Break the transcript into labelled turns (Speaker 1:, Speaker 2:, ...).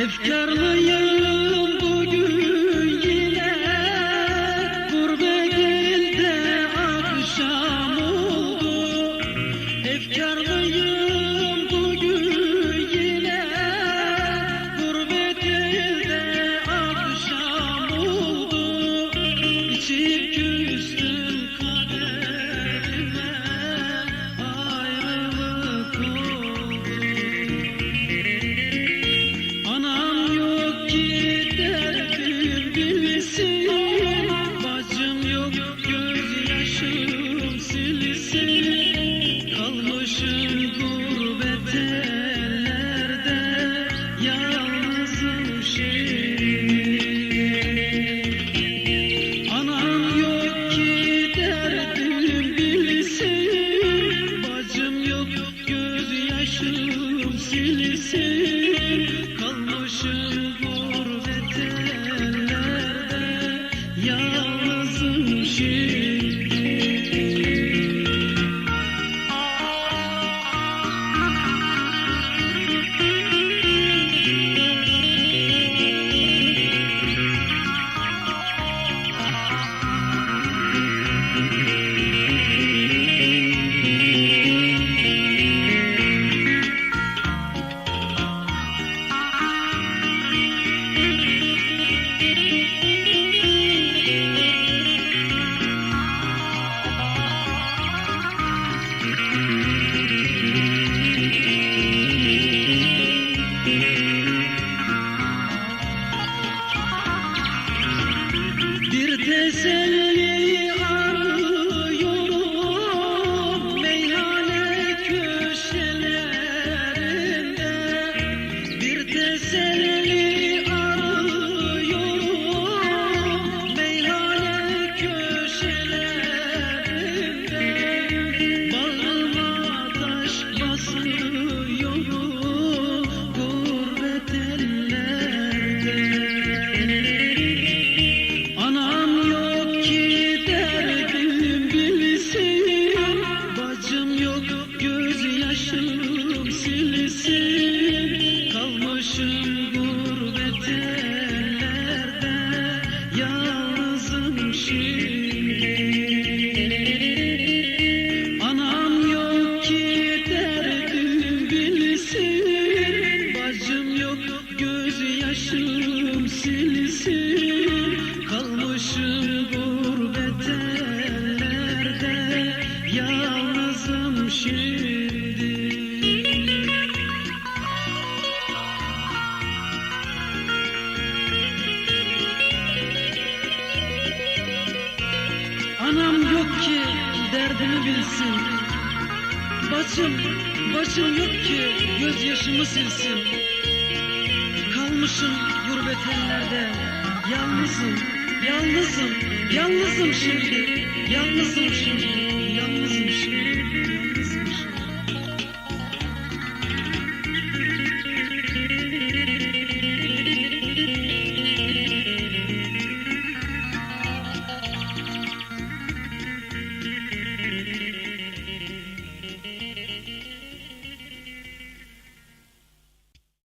Speaker 1: Efkarlıyım silsin Kalmışım gurbet Bir teselli Kalmışım gurbet ellerde Yalnızım şimdi. Anam yok ki derdim bilsin Bacım yok gözyaşım silsin Kalmışım gurbet ellerde Yalnızım şimdi ki derdimi bilsin. Bacım, bacım yok ki gözyaşımı silsin. Kalmışım gurbet ellerde. Yalnızım, yalnızım, yalnızım şimdi. Yalnızım şimdi, yalnızım